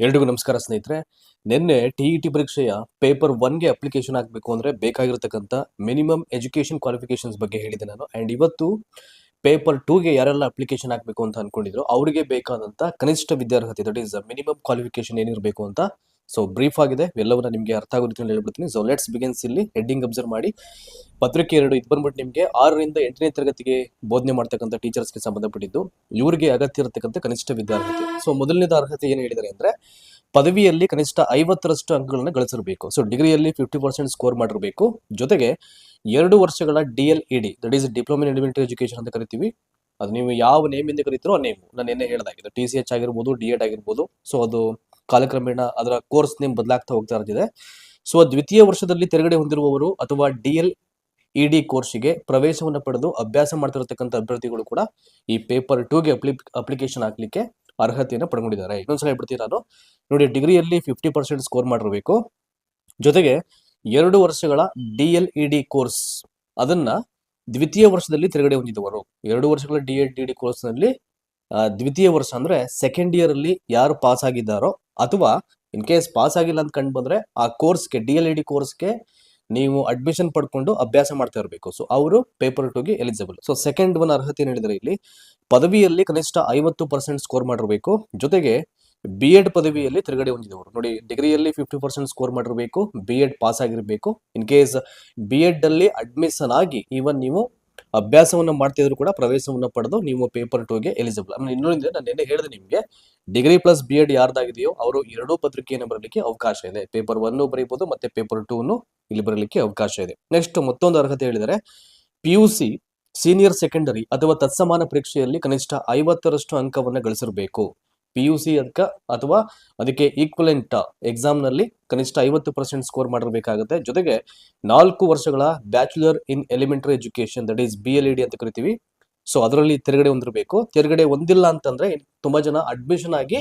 ಎಲ್ರಿಗೂ ನಮಸ್ಕಾರ ಸ್ನೇಹಿತರೆ. ನಿನ್ನೆ ಟಿ ಇ ಟಿ ಪರೀಕ್ಷೆಯ ಪೇಪರ್ ಒನ್ಗೆ ಅಪ್ಲಿಕೇಶನ್ ಹಾಕಬೇಕು ಅಂದರೆ ಬೇಕಾಗಿರತಕ್ಕಂಥ ಮಿನಿಮಮ್ ಎಜುಕೇಷನ್ ಕ್ವಾಲಿಫಿಕೇಶನ್ಸ್ ಬಗ್ಗೆ ಹೇಳಿದೆ ನಾನು. ಆ್ಯಂಡ್ ಇವತ್ತು ಪೇಪರ್ ಟೂಗೆ ಯಾರೆಲ್ಲ ಅಪ್ಲಿಕೇಶನ್ ಹಾಕಬೇಕು ಅಂತ ಅಂದ್ಕೊಂಡಿದ್ರು ಅವರಿಗೆ ಬೇಕಾದಂಥ ಕನಿಷ್ಠ ವಿದ್ಯಾರ್ಹತೆ ದಟ್ ಈಸ್ ಮಿನಿಮಮ್ ಕ್ವಾಲಿಫಿಕೇಶನ್ ಏನಿರಬೇಕು ಅಂತ ಸೊ ಬ್ರೀಫ್ ಆಗಿದೆ. ಎಲ್ಲವನ್ನ ನಿಮಗೆ ಅರ್ಥ ಆಗೋ ರೀತಿಯಲ್ಲಿ ಹೇಳ್ಬಿಡ್ತೀನಿ. ಸೊ ಲೆಟ್ಸ್ ಬಿಗಿನ್ಸ್ ಇಲ್ಲಿ ಹೆಡ್ಡಿಂಗ್ ಅಬ್ಸರ್ವ್ ಮಾಡಿ. ಪತ್ರಿಕೆ ಎರಡು ಇದು ಬಂದ್ಬಿಟ್ಟು ನಿಮಗೆ ಆರರಿಂದ ಎಂಟನೇ ತರಗತಿಗೆ ಬೋಧನೆ ಮಾಡ್ತಕ್ಕಂಥ ಟೀಚರ್ಸ್ಗೆ ಸಂಬಂಧಪಟ್ಟಿದ್ದು. ಇವರಿಗೆ ಅಗತ್ಯ ಇರತಕ್ಕಂಥ ಕನಿಷ್ಠ ವಿದ್ಯಾರ್ಹತೆ. ಸೊ ಮೊದಲನೇದ ಅರ್ಹತೆ ಏನು ಹೇಳಿದ್ದಾರೆ ಅಂದ್ರೆ, ಪದವಿಯಲ್ಲಿ ಕನಿಷ್ಠ ಐವತ್ತರಷ್ಟು ಅಂಕಗಳನ್ನು ಗಳಿಸಿರಬೇಕು. ಸೊ ಡಿಗ್ರಿಯಲ್ಲಿ ಫಿಫ್ಟಿ ಪರ್ಸೆಂಟ್ ಸ್ಕೋರ್ ಮಾಡಿರಬೇಕು. ಜೊತೆಗೆ ಎರಡು ವರ್ಷಗಳ D L E D that is diploma in elementary education ಅಂತ ಕರಿತೀವಿ. ಅದು ನೀವು ಯಾವ ನೇಮಿಂದ ಕರಿತೀರೋ ಆ ನೇಮು ನಾನು ಏನೇ ಹೇಳಿದಾಗಿದೆ ಟಿ ಸಿ ಎಚ್ ಆಗಿರ್ಬೋದು ಡಿ ಎಡ್ ಆಗಿರ್ಬೋದು. ಸೊ ಅದು ಕಾಲಕ್ರಮೇಣ ಅದರ ಕೋರ್ಸ್ ನೇಮ್ ಬದಲಾಗ್ತಾ ಹೋಗ್ತಾ ಇರ್ತಿದೆ ಸೊ ದ್ವಿತೀಯ ವರ್ಷದಲ್ಲಿ ತೆರಗಡೆ ಹೊಂದಿರುವವರು ಅಥವಾ ಡಿ ಎಲ್ ಇ ಡಿ ಕೋರ್ಸ್ಗೆ ಪ್ರವೇಶವನ್ನು ಪಡೆದು ಅಭ್ಯಾಸ ಮಾಡ್ತಿರತಕ್ಕಂಥ ಅಭ್ಯರ್ಥಿಗಳು ಕೂಡ ಈ ಪೇಪರ್ ಟೂಗೆ ಅಪ್ಲಿ, ಅಪ್ಲಿಕೇಶನ್ ಹಾಕ್ಲಿಕ್ಕೆ ಅರ್ಹತೆಯನ್ನು ಪಡ್ಕೊಂಡಿದ್ದಾರೆ. ಇನ್ನೊಂದ್ಸಲ ಹೇಳ್ಬಿಡ್ತೀನಿ ನಾನು. ನೋಡಿ, ಡಿಗ್ರಿಯಲ್ಲಿ ಫಿಫ್ಟಿ ಪರ್ಸೆಂಟ್ ಸ್ಕೋರ್ ಮಾಡಿರಬೇಕು. ಜೊತೆಗೆ ಎರಡು ವರ್ಷಗಳ D L E D course, ಅದನ್ನ ದ್ವಿತೀಯ ವರ್ಷದಲ್ಲಿ ತಿರುಗಡೆ ಹೊಂದಿದವರು. ಎರಡು ವರ್ಷಗಳ ಡಿ ಎಲ್ ಡಿ ಡಿ ಕೋರ್ಸ್ನಲ್ಲಿ ದ್ವಿತೀಯ ವರ್ಷ ಅಂದ್ರೆ ಸೆಕೆಂಡ್ ಇಯರ್ ಅಲ್ಲಿ ಯಾರು ಪಾಸ್ ಆಗಿದ್ದಾರೋ ಅಥವಾ ಇನ್ ಕೇಸ್ ಪಾಸ್ ಆಗಿಲ್ಲ ಅಂತ ಕಂಡು ಬಂದ್ರೆ ಆ ಕೋರ್ಸ್ಗೆ ಡಿ ಎಲ್ ಇ ಡಿ ಕೋರ್ಸ್ಗೆ ನೀವು ಅಡ್ಮಿಷನ್ ಪಡ್ಕೊಂಡು ಅಭ್ಯಾಸ ಮಾಡ್ತಾ ಇರಬೇಕು. ಸೊ ಅವರು ಪೇಪರ್ ಟೂಗೆ ಎಲಿಜಿಬಲ್ ಸೊ ಸೆಕೆಂಡ್ ಒನ್ ಅರ್ಹತೆ ಹೇಳಿದ್ರೆ ಇಲ್ಲಿ ಪದವಿಯಲ್ಲಿ ಕನಿಷ್ಠ ಐವತ್ತು ಪರ್ಸೆಂಟ್ ಸ್ಕೋರ್ ಮಾಡಿರಬೇಕು. ಜೊತೆಗೆ ಬಿ ಎಡ್ ಪದವಿಯಲ್ಲಿ ತಿರುಗಡೆ ಹೊಂದಿದವರು. ನೋಡಿ ಡಿಗ್ರಿಯಲ್ಲಿ ಫಿಫ್ಟಿ ಪರ್ಸೆಂಟ್ ಸ್ಕೋರ್ ಮಾಡಿರಬೇಕು ಬಿ ಎಡ್ ಪಾಸ್ ಆಗಿರಬೇಕು. ಇನ್ ಕೇಸ್ ಬಿ ಎಡ್ ಅಲ್ಲಿ ಅಡ್ಮಿಷನ್ ಆಗಿ ಈವನ್ ನೀವು ಅಭ್ಯಾಸವನ್ನು ಮಾಡ್ತಿದ್ರು ಕೂಡ ಪ್ರವೇಶವನ್ನು ಪಡೆದು ನೀವು ಪೇಪರ್ ಟೂಗೆ ಎಲಿಜಿಬಲ್ ಆಮೇಲೆ ಇನ್ನೊಂದು ನಾನು ನಿನ್ನೆ ಹೇಳಿದೆ ನಿಮಗೆ ಡಿಗ್ರಿ ಪ್ಲಸ್ ಬಿ ಎಡ್ ಯಾರ್ದಾಗಿದೆಯೋ ಅವರು ಎರಡೂ ಪತ್ರಿಕೆಯನ್ನು ಬರಲಿಕ್ಕೆ ಅವಕಾಶ ಇದೆ. ಪೇಪರ್ ಒನ್ ಬರೀಬಹುದು ಮತ್ತೆ ಪೇಪರ್ ಟೂ ಇಲ್ಲಿ ಬರಲಿಕ್ಕೆ ಅವಕಾಶ ಇದೆ. ನೆಕ್ಸ್ಟ್ ಮತ್ತೊಂದು ಅರ್ಹತೆ ಹೇಳಿದರೆ P U C senior secondary ಅಥವಾ ತತ್ಸಮಾನ ಪರೀಕ್ಷೆಯಲ್ಲಿ ಕನಿಷ್ಠ ಐವತ್ತರಷ್ಟು ಅಂಕವನ್ನು ಗಳಿಸಿರಬೇಕು. ಪಿ ಯು ಸಿ ಅದಕ್ಕೆ ಅಥವಾ ಅದಕ್ಕೆ ಈಕ್ವಲೆಂಟ್ ಎಕ್ಸಾಮ್ನಲ್ಲಿ ಕನಿಷ್ಠ ಐವತ್ತು ಪರ್ಸೆಂಟ್ ಸ್ಕೋರ್ ಮಾಡಿರಬೇಕಾಗುತ್ತೆ. ಜೊತೆಗೆ ನಾಲ್ಕು ವರ್ಷಗಳ bachelor in elementary education that is B L E D ಅಂತ ಕರಿತೀವಿ. ಸೊ ಅದರಲ್ಲಿ ತೆರಗಡೆ ಹೊಂದಿರಬೇಕು ತೆರಗಡೆ ಹೊಂದಿಲ್ಲ ಅಂತಂದ್ರೆ ತುಂಬಾ ಜನ ಅಡ್ಮಿಷನ್ ಆಗಿ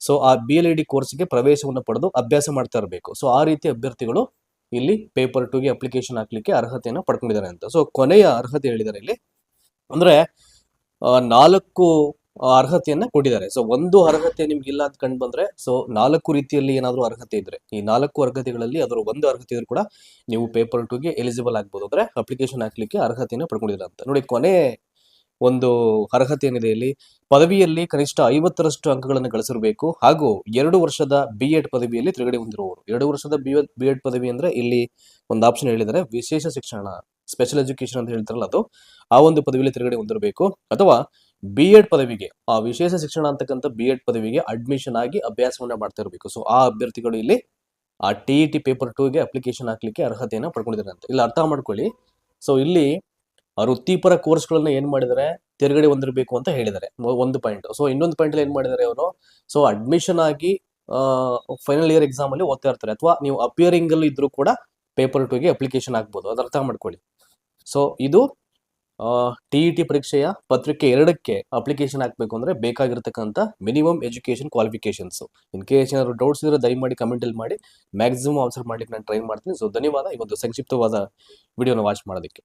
ಸೊ ಆ ಬಿ ಎಲ್ ಇ ಡಿ ಕೋರ್ಸ್ಗೆ ಪ್ರವೇಶವನ್ನು ಪಡೆದು ಅಭ್ಯಾಸ ಮಾಡ್ತಾ ಇರಬೇಕು. ಸೊ ಆ ರೀತಿ ಅಭ್ಯರ್ಥಿಗಳು ಇಲ್ಲಿ ಪೇಪರ್ ಟೂಗೆ ಅಪ್ಲಿಕೇಶನ್ ಹಾಕ್ಲಿಕ್ಕೆ ಅರ್ಹತೆಯನ್ನು ಪಡ್ಕೊಂಡಿದ್ದಾರೆ ಅಂತ. ಸೊ ಕೊನೆಯ ಅರ್ಹತೆ ಹೇಳಿದ್ದಾರೆ ಇಲ್ಲಿ. ಅಂದ್ರೆ ನಾಲ್ಕು ಅರ್ಹತೆಯನ್ನ ಕೊಟ್ಟಿದ್ದಾರೆ. ಸೊ ಒಂದು ಅರ್ಹತೆ ನಿಮ್ಗೆ ಇಲ್ಲ ಅಂತ ಕಂಡು ಬಂದ್ರೆ ಸೊ ನಾಲ್ಕು ರೀತಿಯಲ್ಲಿ ಏನಾದರೂ ಅರ್ಹತೆ ಇದ್ರೆ, ಈ ನಾಲ್ಕು ಅರ್ಹತೆಗಳಲ್ಲಿ ಅದರ ಒಂದು ಅರ್ಹತೆ ಇದ್ರೂ ಕೂಡ ನೀವು ಪೇಪರ್ ಟೂಗೆ ಎಲಿಜಿಬಲ್ ಆಗ್ಬೋದು. ಅಂದ್ರೆ ಅಪ್ಲಿಕೇಶನ್ ಹಾಕ್ಲಿಕ್ಕೆ ಅರ್ಹತೆಯನ್ನು ಪಡ್ಕೊಂಡಿದ್ದಾರೆ ಅಂತ. ನೋಡಿ, ಕೊನೆ ಒಂದು ಅರ್ಹತೆ ಏನಿದೆ ಇಲ್ಲಿ? ಪದವಿಯಲ್ಲಿ ಕನಿಷ್ಠ ಐವತ್ತರಷ್ಟು ಅಂಕಗಳನ್ನು ಗಳಿಸಿರಬೇಕು. ಹಾಗೂ ಎರಡು ವರ್ಷದ ಬಿ ಎಡ್ ಪದವಿಯಲ್ಲಿ ತಿರುಗಡೆ ಹೊಂದಿರುವವರು. ಎರಡು ವರ್ಷದ ಬಿಎಡ್ ಬಿ ಎಡ್ ಪದವಿ ಅಂದ್ರೆ ಇಲ್ಲಿ ಒಂದು ಆಪ್ಷನ್ ಹೇಳಿದರೆ ವಿಶೇಷ ಶಿಕ್ಷಣ ಸ್ಪೆಷಲ್ ಎಜುಕೇಶನ್ ಅಂತ ಹೇಳ್ತಾರಲ್ಲ ಅದು. ಆ ಒಂದು ಪದವಿಯಲ್ಲಿ ತಿರುಗಡೆ ಹೊಂದಿರಬೇಕು. ಅಥವಾ ಬಿ ಎಡ್ ಪದವಿಗೆ, ಆ ವಿಶೇಷ ಶಿಕ್ಷಣ ಅಂತಕ್ಕಂಥ ಬಿ ಎಡ್ ಪದವಿಗೆ ಅಡ್ಮಿಷನ್ ಆಗಿ ಅಭ್ಯಾಸವನ್ನ ಮಾಡ್ತಾ ಇರಬೇಕು ಸೊ ಆ ಅಭ್ಯರ್ಥಿಗಳು ಇಲ್ಲಿ, ಆ ಟಿ ಇ ಟಿ ಪೇಪರ್ ಟೂಗೆ ಅಪ್ಲಿಕೇಶನ್ ಹಾಕ್ಲಿಕ್ಕೆ ಅರ್ಹತೆಯನ್ನು ಪಡ್ಕೊಂಡಿದ್ದಾರೆ ಅಂತ. ಇಲ್ಲಿ ಅರ್ಥ ಮಾಡ್ಕೊಳ್ಳಿ. ಸೊ ಇಲ್ಲಿ ವೃತ್ತಿಪರ ಕೋರ್ಸ್ಗಳನ್ನ ಏನ್ ಮಾಡಿದ್ದಾರೆ? ತಿರುಗಡೆ ಹೊಂದಿರಬೇಕು ಅಂತ ಹೇಳಿದ್ದಾರೆ. ಒಂದು ಪಾಯಿಂಟ್ ಸೊ ಇನ್ನೊಂದು ಪಾಯಿಂಟ್ ಏನ್ ಮಾಡಿದ್ದಾರೆ ಅವರು? ಸೊ ಅಡ್ಮಿಷನ್ ಆಗಿ ಫೈನಲ್ ಇಯರ್ ಎಕ್ಸಾಮ್ ಅಲ್ಲಿ ಓದ್ತಾ ಇರ್ತಾರೆ. ಅಥವಾ ನೀವು ಅಪಿಯರಿಂಗ್ ಅಲ್ಲಿ ಇದ್ರೂ ಕೂಡ ಪೇಪರ್ ಟೂಗೆ ಅಪ್ಲಿಕೇಶನ್ ಹಾಕ್ಬೋದು. ಅದು ಅರ್ಥ ಮಾಡ್ಕೊಳ್ಳಿ. ಸೊ ಇದು ಟಿ ಇ ಟಿ ಪರೀಕ್ಷೆಯ ಪತ್ರಿಕೆ ಎರಡಕ್ಕೆ ಅಪ್ಲಿಕೇಶನ್ ಹಾಕಬೇಕು ಅಂದ್ರೆ ಬೇಕಾಗಿರ್ತಕ್ಕಂಥ minimum education qualifications in case ಏನಾದ್ರು ಡೌಟ್ಸ್ ಇದ್ರೆ ದಯಮಾಡಿ ಕಮೆಂಟ್ ಅಲ್ಲಿ ಮಾಡಿ. ಮ್ಯಾಕ್ಸಿಮಮ್ ಆನ್ಸರ್ ಮಾಡ್ಲಿಕ್ಕೆ ನಾನು ಟ್ರೈ ಮಾಡ್ತೀನಿ. ಸೊ ಧನ್ಯವಾದ. ಇವತ್ತು ಸಂಕ್ಷಿಪ್ತವಾದ ವಿಡಿಯೋನ ವಾಚ್ ಮಾಡೋದಕ್ಕೆ.